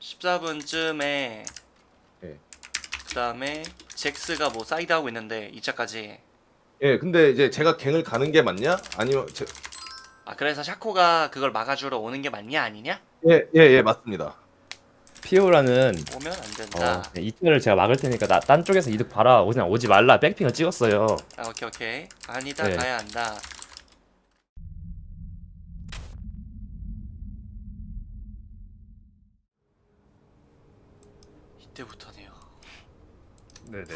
14분쯤에 네. 그 다음에 잭스가 뭐 사이드하고 있는데 2차까지 예, 근데 이제 제가 갱을 가는 게 맞냐? 아니면 제... 아 그래서 샤코가 그걸 막아주러 오는 게 맞냐 아니냐? 예, 예, 예, 맞습니다. 피오라는 오면 안 된다 어, 이틀을 제가 막을 테니까 나, 딴 쪽에서 이득 봐라 그냥 오지 말라 백핑을 찍었어요 아 오케이 오케이 아니다 네. 가야 한다 이때부터네요 네네.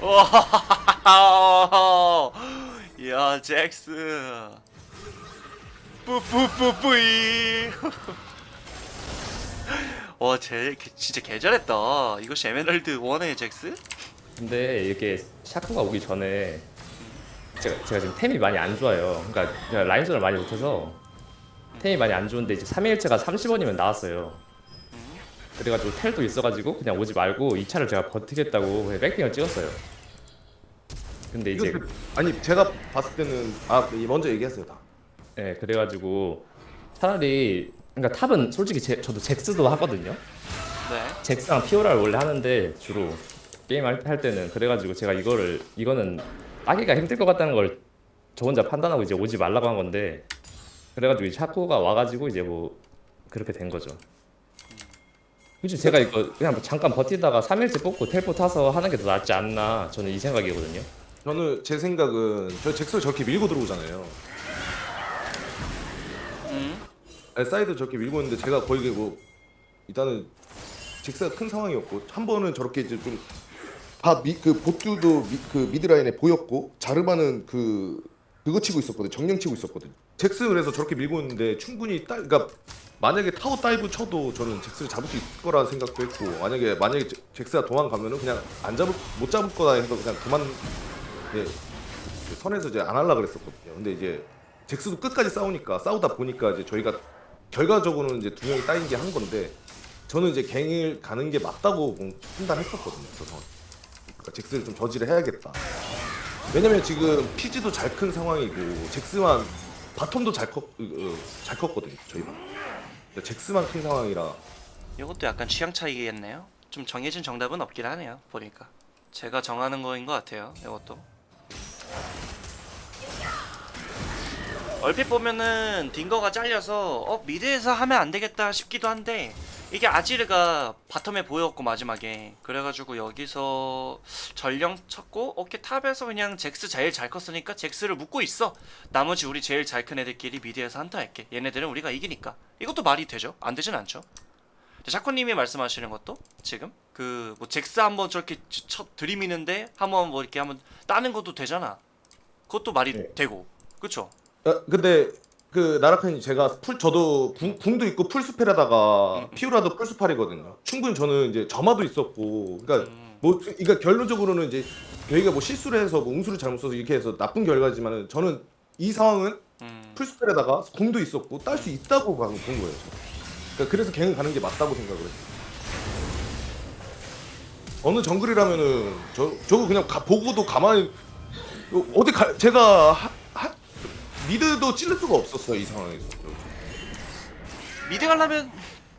와, 야 잭스, 뿌뿌뿌뿌이. 와, 쟤 개- 진짜 개잘했다. 이것이 에메랄드 원의 잭스? 근데 이렇게 샤크가 오기 전에 제가, 제가 지금 템이 많이 안 좋아요 그러니까 라인전을 많이 못해서 템이 많이 안 좋은데 이제 3일째가 30원이면 나왔어요 그래가지고 텔도 있어가지고 그냥 오지 말고 2차를 제가 버티겠다고 그냥 백핑을 찍었어요 근데 이거 이제 그- 아니 제가 봤을 때는 아 먼저 얘기하세요 다. 예, 그래가지고 차라리 그러니까 탑은 솔직히 제, 저도 잭스도 하거든요. 네. 잭스랑 피오라를 원래 하는데 주로 게임 할, 할 때는 그래가지고 제가 이거를 이거는 따기가 힘들 것 같다는 걸 저 혼자 판단하고 이제 오지 말라고 한 건데 그래가지고 이 샤코가 와가지고 이제 뭐 그렇게 된 거죠. 굳이 제가 이거 그냥 뭐 잠깐 버티다가 3일째 뽑고 텔포 타서 하는 게 더 낫지 않나 저는 이 생각이거든요. 저는 제 생각은 저 잭스를 저렇게 밀고 들어오잖아요. 음. 아니, 사이드 저렇게 밀고 있는데 제가 거의 그뭐 일단은 잭스가 큰 상황이었고 한 번은 저렇게 이제 좀 다그 보뚜도 미, 그 미드라인에 보였고 자르바는 그 그거 치고 있었거든 정령 치고 있었거든. 잭스 그래서 저렇게 밀고 있는데 충분히 따 그러니까 만약에 타워 다이브 쳐도 저는 잭스를 잡을 수 있을 거라 생각도 했고 만약에 만약에 잭- 잭스가 도망가면은 그냥 안 잡을 못 잡을 거다 해서 그냥 그만 예, 선에서 이제 안 하려 그랬었거든요. 근데 이제 잭스도 끝까지 싸우니까 싸우다 보니까 이제 저희가 결과적으로는 이제 두 명이 따인 게 한 건데 저는 이제 갱을 가는 게 맞다고 판단했었거든요. 저 상황. 그러니까 잭스를 좀 저지를 해야겠다. 왜냐면 지금 피지도 잘 큰 상황이고 잭스만 바텀도 잘, 컸, 어, 어, 잘 컸거든요. 저희 반. 그러니까 잭스만 큰 상황이라 이것도 약간 취향 차이겠네요. 좀 정해진 정답은 없긴 하네요. 보니까 제가 정하는 거인 것 같아요. 이것도. 얼핏 보면은 딩거가 잘려서 어 미드에서 하면 안 되겠다 싶기도 한데 이게 아지르가 바텀에 보였고 마지막에. 그래가지고 여기서 전령 쳤고 오케이 탑에서 그냥 잭스 제일 잘 컸으니까 잭스를 묶고 있어. 나머지 우리 제일 잘 큰 애들끼리 미드에서 한타 할게. 얘네들은 우리가 이기니까. 이것도 말이 되죠? 안 되진 않죠? 샤코님이 말씀하시는 것도 지금 그 뭐 잭스 한번 저렇게 치- 쳐 들이미는데 한번 뭐 이렇게 한번 따는 것도 되잖아. 그것도 말이 네. 되고. 그쵸 아, 근데 그 나라칸이 제가 풀 저도 궁, 궁도 있고 풀스펠에다가 음. 피우라도 풀스팔이거든요. 충분히 저는 이제 점화도 있었고, 그러니까 음. 뭐 그러니까 결론적으로는 이제 저희가 뭐 실수를 해서 뭐 웅수를 잘못 써서 이렇게 해서 나쁜 결과지만은 저는 이 상황은 음. 풀스펠에다가 궁도 있었고 딸 수 있다고 본 거예요. 저는. 그러니까 그래서 갱을 가는 게 맞다고 생각을 했어요. 어느 정글이라면은 저 저거 그냥 가, 보고도 가만히 어, 어디 가 제가 하, 하, 미드도 찔릴 수가 없었어요 이 상황에서. 미드 가려면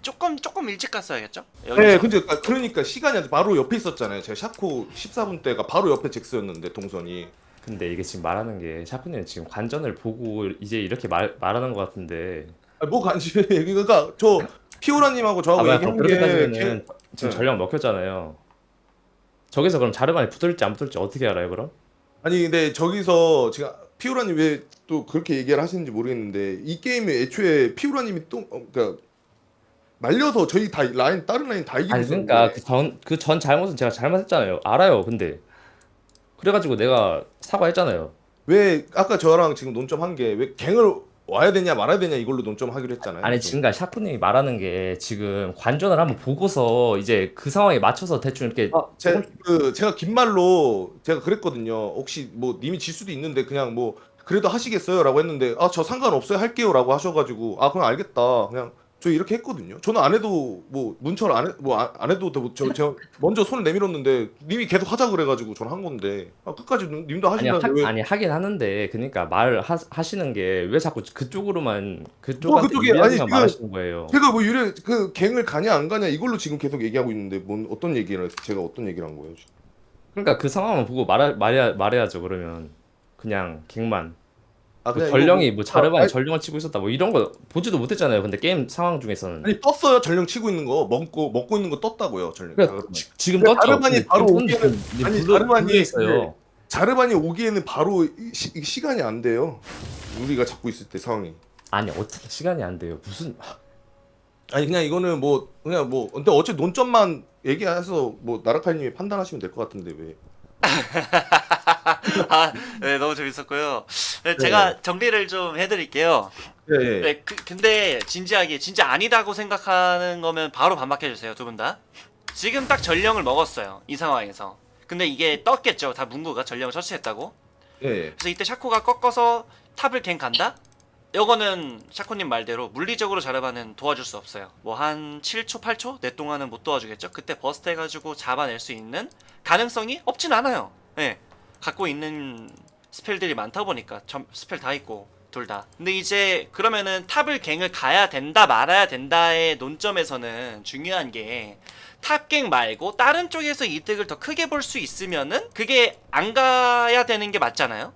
조금 조금 일찍 갔어야겠죠? 여기서. 네, 근데 아, 그러니까 시간이 바로 옆에 있었잖아요. 제가 샤코 14분 때가 바로 옆에 잭스였는데 동선이. 근데 이게 지금 말하는 게 샤프님 지금 관전을 보고 이제 이렇게 말, 말하는 것 같은데 아, 뭐 관심이 그러니까 저 피오라님하고 저하고 아마 얘기한 그렇게 게 따지면은 지금 네. 전력 먹혔잖아요. 저기서 그럼 자르반이 붙을지 안 붙을지 어떻게 알아요 그럼? 아니 근데 저기서 제가 피오라님 왜 또 그렇게 얘기를 하시는지 모르겠는데 이 게임에 애초에 피오라님이 또 어, 그러니까 말려서 저희 다 라인 다른 라인 다 이기고 아니 그러니까 그 전 그 전 잘못은 제가 잘못했잖아요. 알아요. 근데 그래가지고 내가 사과했잖아요. 왜 아까 저랑 지금 논점 한 게 왜 갱을 와야 되냐 말아야 되냐 이걸로 논점하기로 했잖아요. 아니 지금까지 샤프님이 말하는 게 지금 관전을 한번 보고서 이제 그 상황에 맞춰서 대충 이렇게 아, 제, 그 제가 긴 말로 제가 그랬거든요. 혹시 뭐 님이 질 수도 있는데 그냥 뭐 그래도 하시겠어요라고 했는데 아 저 상관없어요. 할게요라고 하셔가지고 아 그럼 알겠다. 그냥 저 이렇게 했거든요. 저는 안 해도 뭐 문철 안, 해, 뭐 안, 안 해도 뭐 저, 제가 먼저 손을 내밀었는데 님이 계속 하자 그래가지고 저는 한 건데 아, 끝까지 님도 아니, 하, 하신다는데 왜 아니 하긴 하는데 그러니까 말 하, 하시는 게 왜 자꾸 그쪽으로만 뭐 그쪽한테 그쪽이- 유리하게만 아니, 지금- 말하시는 거예요. 제가 뭐 유래 그 갱을 가냐 안 가냐 이걸로 지금 계속 얘기하고 있는데 뭔 어떤 얘기를 해서 제가 어떤 얘기를 한 거예요? 지금? 그러니까 그 상황만 보고 말하, 말해야 말해야죠 그러면 그냥 갱만 아그 그냥 전령이 이거 뭐 자르반이 아, 전령을 치고 있었다 뭐 이런 거 보지도 못했잖아요. 근데 게임 상황 중에서는 아니 떴어요 전령 치고 있는 거 먹고 먹고 있는 거 떴다고요 전령. 그러니까 자르반. 지, 지금 근데 떴죠. 자르반이 근데 바로 그건 오기에는- 그- 아니, 불러- 자르반이 있어요. 자르반이 오기에는 바로 이 시, 이 시간이 안 돼요. 우리가 잡고 있을 때 상황이. 아니 어떻게 시간이 안 돼요? 무슨 아니 그냥 이거는 뭐 그냥 뭐 근데 어째 논점만 얘기해서 뭐 나라카님이 판단하시면 될 것 같은데 왜? 아, 네, 너무 재밌었고요. 네, 제가 정리를 좀 해드릴게요. 예. 네, 그, 근데 진지하게 진짜 아니다고 생각하는 거면 바로 반박해 주세요, 두 분 다. 지금 딱 전령을 먹었어요, 이 상황에서. 근데 이게 떴겠죠, 다 문구가 전령을 처치했다고. 예. 예. 그래서 이때 샤코가 꺾어서 탑을 갱 간다? 요거는 샤코님 말대로 물리적으로 자르바는 도와줄 수 없어요. 뭐 한 7초, 8초? 내 동안은 못 도와주겠죠? 그때 버스트 해가지고 잡아낼 수 있는 가능성이 없진 않아요. 예. 갖고 있는 스펠들이 많다 보니까 점, 스펠 다 있고 둘 다. 근데 이제 그러면은 탑을 갱을 가야 된다 말아야 된다의 논점에서는 중요한 게 탑갱 말고 다른 쪽에서 이득을 더 크게 볼 수 있으면은 그게 안 가야 되는 게 맞잖아요.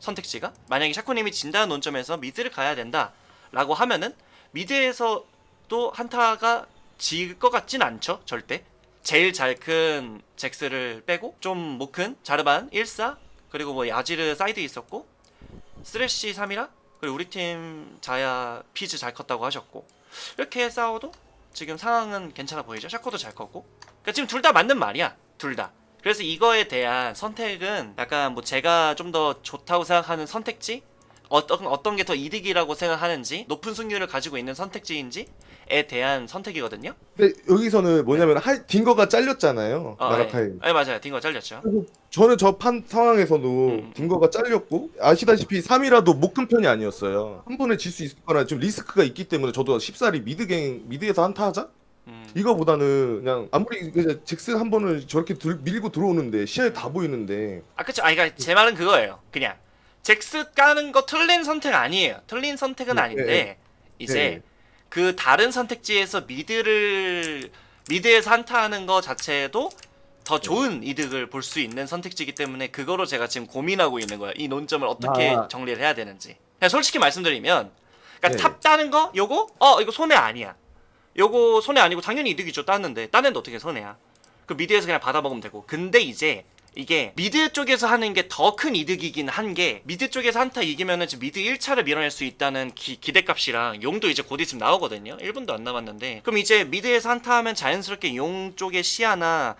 선택지가 만약에 샤코님이 진다는 논점에서 미드를 가야 된다라고 하면은 미드에서도 한타가 질 것 같진 않죠 절대 제일 잘 큰 잭스를 빼고 좀 못 큰 자르반 1사 그리고 뭐 야지르 사이드 있었고 쓰레쉬 3이라 그리고 우리 팀 자야 피즈 잘 컸다고 하셨고 이렇게 싸워도 지금 상황은 괜찮아 보이죠? 샤코도 잘 컸고. 그러니까 지금 둘 다 맞는 말이야 둘 다. 그래서 이거에 대한 선택은 약간 뭐 제가 좀 더 좋다고 생각하는 선택지? 어떤 어떤 게 더 이득이라고 생각하는지 높은 승률을 가지고 있는 선택지인지 에 대한 선택이거든요. 근데 여기서는 뭐냐면 할 딩거가 잘렸잖아요. 어, 나라카이. 예. 예, 맞아요. 딩거 잘렸죠. 저는 저 판 상황에서도 음. 딩거가 잘렸고 아시다시피 3이라도 못 큰 편이 아니었어요. 한 번에 질 수 있을 거나 좀 리스크가 있기 때문에 저도 쉽사리 미드갱 미드에서 한타 하자 음. 이거보다는 그냥 아무리 그냥 잭스 한 번을 저렇게 들, 밀고 들어오는데 시야에 다 보이는데 아 그쵸. 아 그러니까 제 말은 그거예요. 그냥 잭스 까는 거 틀린 선택 아니에요. 틀린 선택은 네, 아닌데 네. 이제 네. 그 다른 선택지에서 미드를 미드에서 한타하는 거 자체도 더 좋은 이득을 볼 수 있는 선택지이기 때문에 그거로 제가 지금 고민하고 있는 거예요. 이 논점을 어떻게 아. 정리를 해야 되는지. 그냥 솔직히 말씀드리면, 그러니까 네. 탑 따는 거 요거 어 이거 손해 아니야. 요거 손해 아니고 당연히 이득이죠 땄는데 땄는데 어떻게 손해야? 그 미드에서 그냥 받아 먹으면 되고. 근데 이제 이게 미드 쪽에서 하는 게 더 큰 이득이긴 한 게 미드 쪽에서 한타 이기면은 지금 미드 1차를 밀어낼 수 있다는 기, 기대값이랑 용도 이제 곧 있으면 나오거든요. 1분도 안 남았는데 그럼 이제 미드에서 한타 하면 자연스럽게 용 쪽의 시야나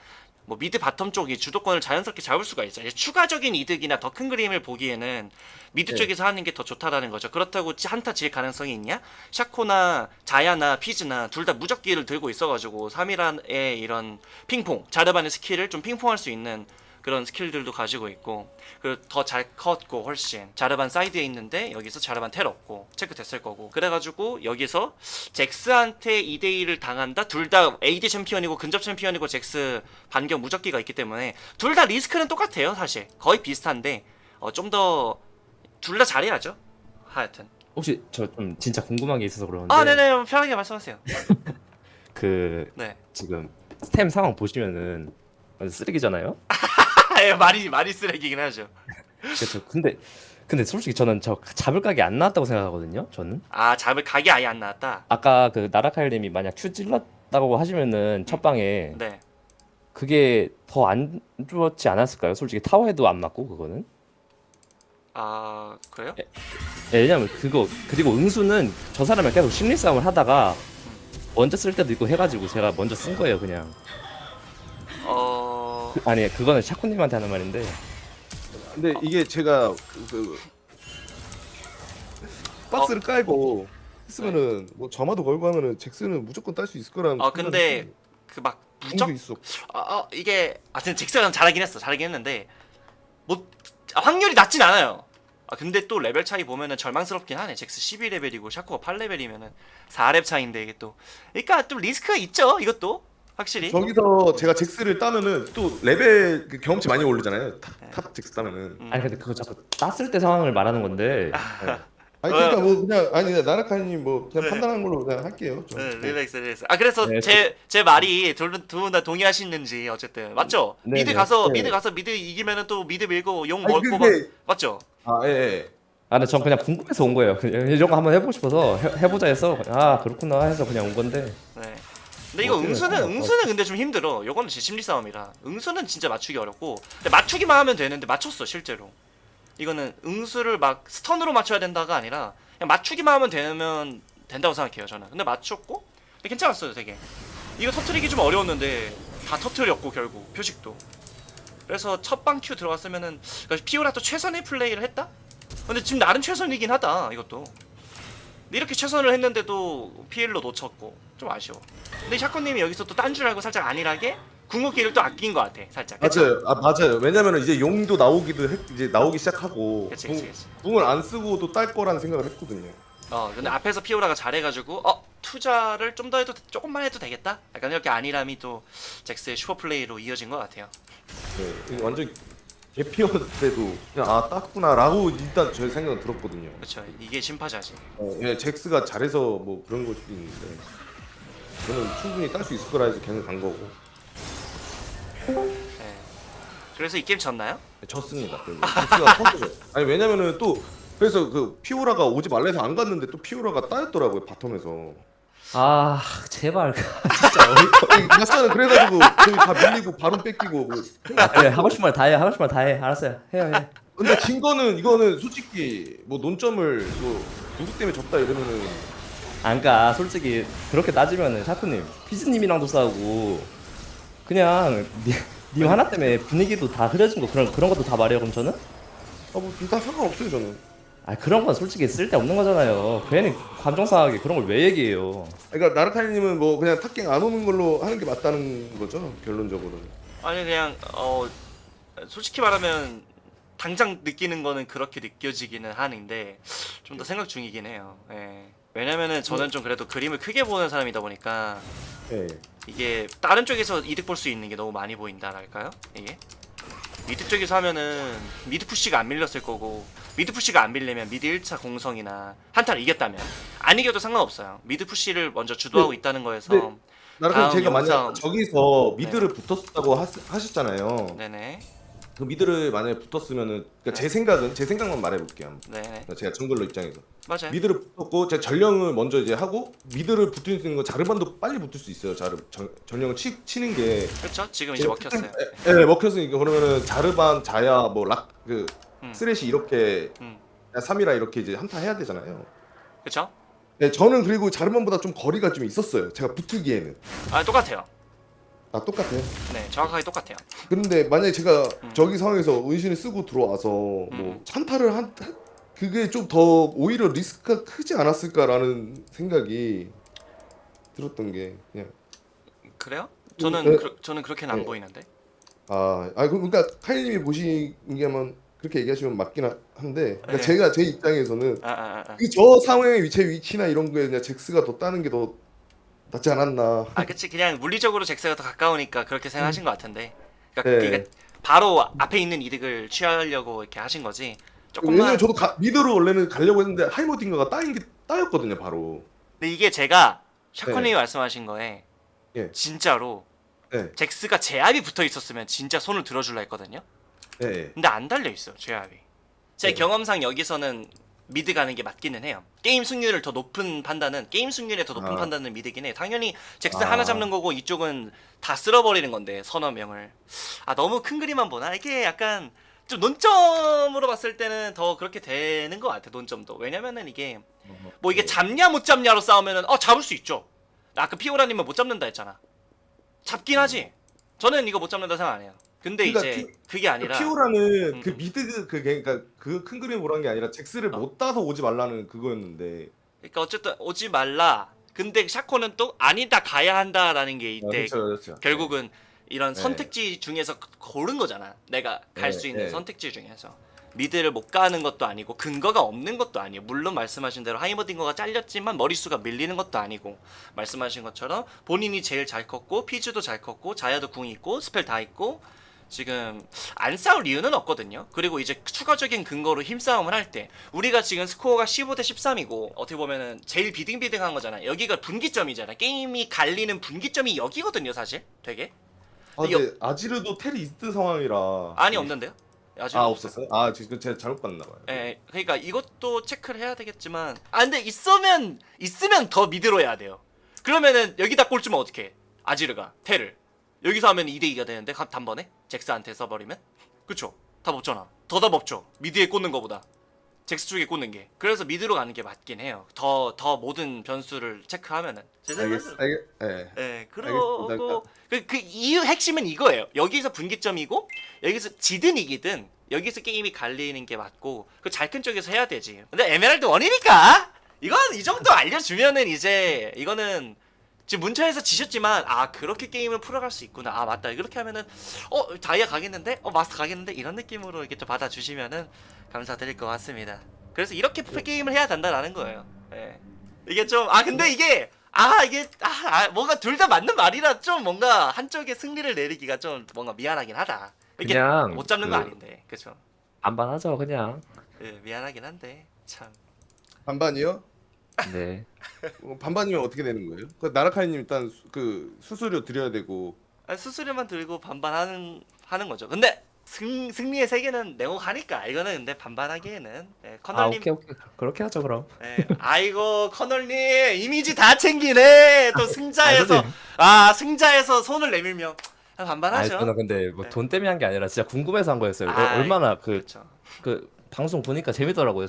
뭐 미드 바텀 쪽이 주도권을 자연스럽게 잡을 수가 있어요. 추가적인 이득이나 더 큰 그림을 보기에는 미드 네. 쪽에서 하는 게 더 좋다라는 거죠. 그렇다고 지- 한타 질 가능성이 있냐? 샤코나 자야나 피즈나 둘 다 무적기를 들고 있어가지고 3이란의 이런 핑퐁 자르반의 스킬을 좀 핑퐁할 수 있는 그런 스킬들도 가지고 있고 그리고 더 잘 컸고 훨씬. 자르반 사이드에 있는데 여기서 자르반 텔 없고 체크 됐을 거고. 그래가지고 여기서 잭스한테 2대1을 당한다? 둘 다 AD 챔피언이고 근접 챔피언이고 잭스 반격 무적기가 있기 때문에 둘 다 리스크는 똑같아요 사실. 거의 비슷한데 어, 좀 더 둘 다 잘해야죠. 하여튼. 혹시 저 좀 진짜 궁금한 게 있어서 그러는데 아 네네. 편하게 말씀하세요. 그 네. 지금 스템 상황 보시면은 쓰레기잖아요. 예, 말이 말이 쓰레기긴 하죠 그렇죠. 근데 근데 솔직히 저는 저 잡을 각이 안 나왔다고 생각하거든요. 저는 아 잡을 각이 아예 안 나왔다 아까 그 나라카일님이 만약 큐 찔렀다고 하시면은 첫 방에 네 그게 더 안 좋았지 않았을까요? 솔직히 타워에도 안 맞고 그거는. 아 그래요? 예, 왜냐면 그거 그리고 응수는 저 사람이 계속 심리 싸움을 하다가 먼저 쓸 때도 있고 해가지고 제가 먼저 쓴 거예요 그냥. 어... 그- 아니 그거는 샤코님한테 하는 말인데. 근데 이게 제가 그 박스를 깔고 했으면은 뭐 점화도 걸고 하면은 잭스는 무조건 딸 수 있을 거라는. 어, 근데 그 막 무적? 도 있어. 아, 아 이게 하여튼 잭스가 잘하긴 했어 잘하긴 했는데 뭐 아, 확률이 낮진 않아요. 아 근데 또 레벨 차이 보면은 절망스럽긴 하네. 잭스 12레벨이고 샤코가 8레벨이면은 4렙 차인데 이게 또 그러니까 좀 리스크가 있죠 이것도 확실히 저기서 제가 잭스를 따면은 또 레벨 그 경험치 많이 오르잖아요. 탑, 탑 잭스 따면은. 음. 아니 근데 그거 자꾸 땄을 때 상황을 말하는 건데 아니 그러니까 뭐 그냥 아니 나라카님 뭐 그냥 네. 판단한 걸로 그냥 할게요. 저. 네, 릴렉스 릴렉스 아 그래서 네, 제 제 말이 두분 다 동의하시는지 어쨌든 맞죠 네, 미드 네. 가서 네. 미드 가서 미드 이기면은 또 미드 밀고 용 아니, 먹고 근데- 맞죠 아 예. 예. 아 근데 전 그냥 궁금해서 온 거예요 그냥 이런 거 한번 해보고 싶어서 해, 해보자 해서 아 그렇구나 해서 그냥 온 건데 네. 근데 이거? 응수는. 응수는 근데 좀 힘들어. 요거는 제 심리 싸움이라. 응수는 진짜 맞추기 어렵고. 근데 맞추기만 하면 되는데 맞췄어 실제로. 이거는 응수를 막 스턴으로 맞춰야 된다가 아니라 그냥 맞추기만 하면 되면 된다고 생각해요 저는. 근데 맞췄고 근데 괜찮았어요 되게. 이거 터트리기 좀 어려웠는데 다 터트렸고 결국 표식도. 그래서 첫 방 큐 들어갔으면은 그러니까 피오라 또 최선의 플레이를 했다. 근데 지금 나름 최선이긴 하다 이것도. 근데 이렇게 최선을 했는데도 피엘로 놓쳤고 좀 아쉬워. 근데 샤코님이 여기서 또 딴 줄 알고 살짝 안일하게 궁극기를 또 아낀 것 같아 살짝. 맞아요. 아 맞아요. 왜냐면은 이제 용도 나오기도 했, 이제 나오기 시작하고 그치 궁- 그치 그치. 궁 을 안 쓰고도 딸 거라는 생각을 했거든요. 어 근데 앞에서 피오라가 잘해가지고 어 투자를 좀 더 해도 조금만 해도 되겠다. 약간 이렇게 안일함이 또 잭스의 슈퍼 플레이로 이어진 것 같아요. 네, 이거 완전 개피었을 때도 그냥 아 땄구나라고 일단 제 생각은 들었거든요. 그렇죠. 이게 심파자지. 어, 예, 잭스가 잘해서 뭐 그런 걸 수도 있는데 저는 충분히 딸 수 있을 거라 해서 걔는 간 거고 네. 그래서 이 게임 졌나요? 네, 졌습니다. 결국. 잭스가 터져요. 아니 왜냐면은 또 그래서 그 피오라가 오지 말래서 안 갔는데 또 피오라가 따였더라고요 바텀에서. 아 제발 진짜 어이 마스터는 그래가지고 저희 다 밀리고 바로 뺏기고 뭐. 그래 하고 싶은 말 다 해 하고 싶은 말 다 해 알았어요 해요 해 근데 진 거는 이거는 솔직히 뭐 논점을 뭐 누구 때문에 졌다 이러면은 안 가. 솔직히 그렇게 따지면은 샤크님 피즈님이랑도 싸우고 그냥 니, 님 하나 때문에 분위기도 다 흐려진 거 그런 그런 것도 다 말해요 그럼 저는? 아뭐다 상관없어요 저는. 아 그런 건 솔직히 쓸데 없는 거잖아요. 괜히 감정 상하게 그런 걸 왜 얘기해요? 그러니까 나르카이님은 뭐 그냥 탑갱 안 오는 걸로 하는 게 맞다는 거죠 결론적으로는. 아니 그냥 어 솔직히 말하면 당장 느끼는 거는 그렇게 느껴지기는 하는데 좀 더 생각 중이긴 해요. 예. 왜냐면은 저는 좀 그래도 그림을 크게 보는 사람이다 보니까 예. 이게 다른 쪽에서 이득 볼 수 있는 게 너무 많이 보인다랄까요? 이게 미드 쪽에서 하면은 미드 푸시가 안 밀렸을 거고 미드 푸시가 안 밀리면 미드 1차 공성이나 한타를 이겼다면 안 이겨도 상관없어요. 미드 푸시를 먼저 주도하고 네. 있다는 거에서 네. 나르카이 다음 제가 만약 영상- 저기서 미드를 붙었다고 하, 하셨잖아요. 네네 그 미드를 만약에 붙었으면은 그러니까 제 생각은 제 생각만 말해볼게요. 한번. 네네 그러니까 제가 정글러 입장에서 맞아요. 미드를 붙었고 제가 전령을 먼저 이제 하고 미드를 붙을 수 있는 건 자르반도 빨리 붙을 수 있어요. 자르 전, 전령을 치, 치는 게 그렇죠. 지금 이제 먹혔어요. 예, 네, 먹혔으니까 그러면은 자르반, 자야, 뭐락그 음. 쓰레시 이렇게 음. 3이라 이렇게 이제 한타 해야 되잖아요. 그렇죠? 네, 저는 그리고 자르반보다 좀 거리가 좀 있었어요. 제가 붙기에는 아 똑같아요. 아 똑같아요. 네 정확하게 똑같아요. 그런데 만약에 제가 음. 저기 상황에서 은신을 쓰고 들어와서 뭐 음. 한타를 한 한- 그게 좀 더 오히려 리스크가 크지 않았을까라는 생각이 들었던 게 그냥 그래요? 저는 네. 그, 저는 그렇게는 안 네. 보이는데. 아, 아 그- 그러니까 카이님이 보시기에만 그렇게 얘기하시면 맞긴 하- 한데 그러니까 네. 제가 제 입장에서는 아 아 아. 아. 그 저 상황의 위치 위치나 이런 거에 그냥 잭스가 더 따는 게 더 낫지 않았나. 아 그치 그냥 물리적으로 잭스가 더 가까우니까 그렇게 생각하신 것 같은데. 그러니까 네. 그게 바로 앞에 있는 이득을 취하려고 이렇게 하신 거지. 조금만. 왜냐면 저도 가, 미드로 원래는 가려고 했는데 하이머딩가가 따인 게 따였거든요 바로. 근데 이게 제가 샤코님이 말씀하신 거에 네. 예. 진짜로 네, 잭스가 제압이 붙어 있었으면 진짜 손을 들어줄라 했거든요. 네, 근데 안 달려 있어요 제압이. 제 네. 경험상 여기서는 미드 가는 게 맞기는 해요. 게임 승률을 더 높은 판단은 게임 승률에 더 높은 아. 판단은 미드긴 해. 당연히 잭스 아. 하나 잡는 거고 이쪽은 다 쓸어버리는 건데 서너 명을. 아 너무 큰 그림만 보나? 이게 약간 좀 논점으로 봤을 때는 더 그렇게 되는 것 같아 논점도. 왜냐면은 이게 뭐 이게 잡냐 못 잡냐로 싸우면은 어 잡을 수 있죠. 아까 피오라님은 못 잡는다 했잖아. 잡긴 하지. 저는 이거 못 잡는다 생각 안 해요. 근데 그러니까 이제 피- 그게 아니라 피오라는 음, 그 음. 미드 그 그러니까 그 큰 그림 보라는 게 아니라 잭스를 어. 못 따서 오지 말라는 그거였는데 그러니까 어쨌든 오지 말라. 근데 샤코는 또 아니다 가야 한다라는 게 아, 이때 그렇죠, 그렇죠. 결국은 이런 네. 선택지 중에서 고른 거잖아. 내가 갈 네, 수 있는 네. 선택지 중에서 미드를 못 가는 것도 아니고 근거가 없는 것도 아니에요. 물론 말씀하신 대로 하이머딩거가 잘렸지만 머릿수가 밀리는 것도 아니고 말씀하신 것처럼 본인이 제일 잘 컸고 피즈도 잘 컸고 자야도 궁 있고 스펠 다 있고 지금 안 싸울 이유는 없거든요. 그리고 이제 추가적인 근거로 힘싸움을 할 때 우리가 지금 스코어가 15대 13이고 어떻게 보면은 제일 비등비등한 거잖아. 여기가 분기점이잖아. 게임이 갈리는 분기점이 여기거든요, 사실. 되게. 아, 근데 아지르도 텔이 있던 상황이라 아니 없는데요? 아직 아 없었어요? 아 지금 제가 잘못 봤나 봐요. 예, 그러니까 이것도 체크를 해야 되겠지만 아 근데 있으면 있으면 더 미드로 해야 돼요. 그러면은 여기다 꼴 주면 어떡해? 아지르가 테를 여기서 하면 2대 2가 되는데 가- 단번에 잭스한테 써버리면 그쵸? 답 없잖아. 더 답 없죠. 미드에 꽂는 거보다 잭스 쪽에 꽂는 게. 그래서 미드로 가는 게 맞긴 해요. 더 더 모든 변수를 체크하면은. 제 알겠 생각은 알겠 예. 예, 그러고 알겠습니다. 그, 그 이유 핵심은 이거예요. 여기서 분기점이고 여기서 지든 이기든 여기서 게임이 갈리는 게 맞고 그 잘 큰 쪽에서 해야 되지. 근데 에메랄드 원이니까 이건 이 정도 알려주면은 이제 이거는 지금 문처에서 지셨지만 아 그렇게 게임을 풀어갈 수 있구나. 아 맞다. 이렇게 하면은 어 다이아 가겠는데 어 마스터 가겠는데 이런 느낌으로 이렇게 좀 받아주시면은 감사드릴 것 같습니다. 그래서 이렇게 게임을 해야 된다라는 거예요. 예. 이게 좀 아 근데 이게 아 이게 아, 아, 뭔가 둘 다 맞는 말이라 좀 뭔가 한쪽에 승리를 내리기가 좀 뭔가 미안하긴 하다. 이게 그냥 못 잡는 거그 아닌데, 그렇죠? 반반하죠 그냥. 예, 미안하긴 한데 참. 반반이요? 네. 어, 반반이면 어떻게 되는 거예요? 그 나라카이님 일단 수, 그 수수료 드려야 되고 아, 수수료만 들고 반반하는 하는 거죠. 근데 승 승리의 세계는 내고 가니까 이거는 근데 반반하기에는 예, 아 커널님 오케이 오케이 그렇게 하죠 그럼. 예, 아이고 커널님 이미지 다 챙기네 또 승자에서 아니, 아 승자에서 손을 내밀며 아, 아니 반반하죠. 근데 뭐 네. 돈 때문에 한 게 아니라 진짜 궁금해서 한 거였어요. 어, 아이, 얼마나 그 그 그렇죠. 방송 보니까 재밌더라고요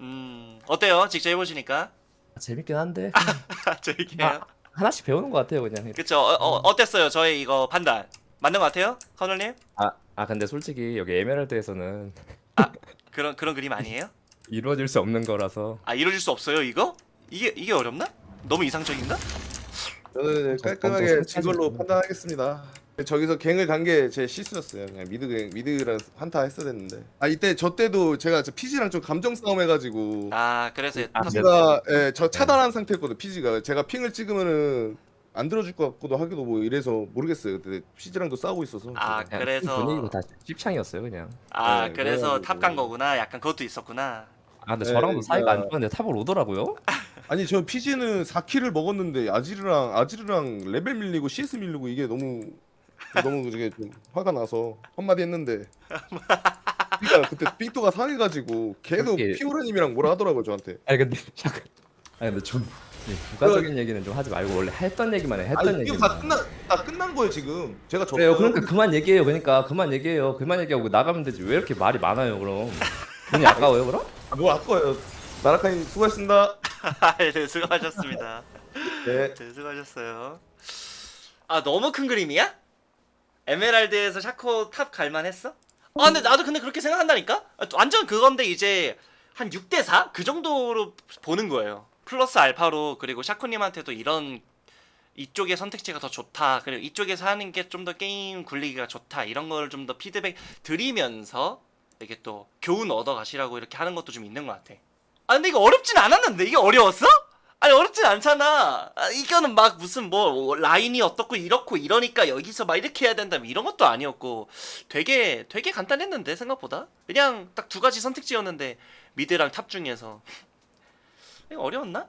음 어때요? 직접 해보시니까? 재밌긴 한데. 저에게요. 아, 하나씩 배우는 것 같아요 그냥. 그쵸. 어, 어, 어땠어요? 저의 이거 판단. 맞는 것 같아요 커널님? 아, 아 근데 솔직히 여기 에메랄드에서는 그런 그런 그림 아니에요? 이루어질 수 없는 거라서. 아 이루어질 수 없어요 이거? 이게 이게 어렵나? 너무 이상적인가? 저는 저 깔끔하게 검토 진 걸로 설치하지. 판단하겠습니다. 저기서 갱을 간 게 제 실수였어요. 그냥 미드 갱, 미드랑 한타 했어야 됐는데. 아 이때 저 때도 제가 저 피지랑 좀 감정 싸움 해가지고 아 그래서 아, 탑- 피지가 예, 저 차단한 상태였거든. 피지가 제가 핑을 찍으면은 안 들어줄 것 같고도 하기도 뭐 이래서 모르겠어요. 근데 피지랑도 싸우고 있어서. 아 그냥 그래서 분위기가 다 씹창이었어요 그냥. 아 네, 그래서 그래가지고. 탑 간 거구나 약간 그것도 있었구나 아 근데 네, 저랑도 사이가 안 그러니까- 좋은데 탑을 오더라고요. 아니 저 피지는 4킬을 먹었는데 아지르랑 아지르랑 레벨 밀리고 CS 밀리고 이게 너무 너무 되게 좀 화가 나서 한마디 했는데 그러니까 그때 삐또가 상해가지고 계속 그렇게- 피오라님이랑 뭐라 하더라고요 저한테 아니 근데 잠깐. 아니 근데 좀 이 부가적인 얘기는 좀 하지 말고 원래 했던 얘기만 해. 했던 아니 얘기만. 다 끝나 다 끝난 거예요 지금 제가 졌어요 그래요. 그러니까 그만 얘기해요. 그러니까 그만 얘기해요. 그만 얘기하고 나가면 되지. 왜 이렇게 말이 많아요, 그럼? 돈이 아까워요, 그럼? 아, 뭐 아까워요 나라카님 수고했습니다 네 수고하셨습니다 네 네 수고하셨어요 아 너무 큰 그림이야 에메랄드에서 샤코 탑 갈만 했어 아 근데 나도 근데 그렇게 생각한다니까 아, 완전 그건데 이제 한 6대 4 그 정도로 보는 거예요 플러스 알파로 그리고 샤코님한테도 이런 이쪽의 선택지가 더 좋다. 그리고 이쪽에서 하는 게 좀 더 게임 굴리기가 좋다. 이런 걸 좀 더 피드백 드리면서 이게 또 교훈 얻어 가시라고 이렇게 하는 것도 좀 있는 것 같아. 아 근데 이거 어렵진 않았는데 이게 어려웠어? 아니 어렵진 않잖아. 아, 이거는 막 무슨 뭐 라인이 어떻고 이렇고 이러니까 여기서 막 이렇게 해야 된다 뭐 이런 것도 아니었고 되게 되게 간단했는데 생각보다 그냥 딱 두 가지 선택지였는데 미드랑 탑 중에서 이거 어려웠나?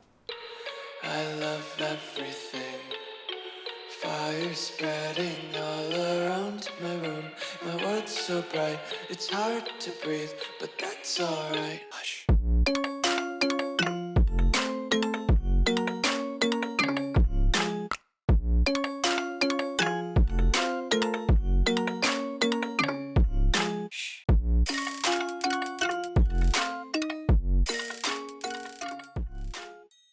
I love everything. Fire spreading all around my room. My world's so bright, it's hard to breathe, but that's alright.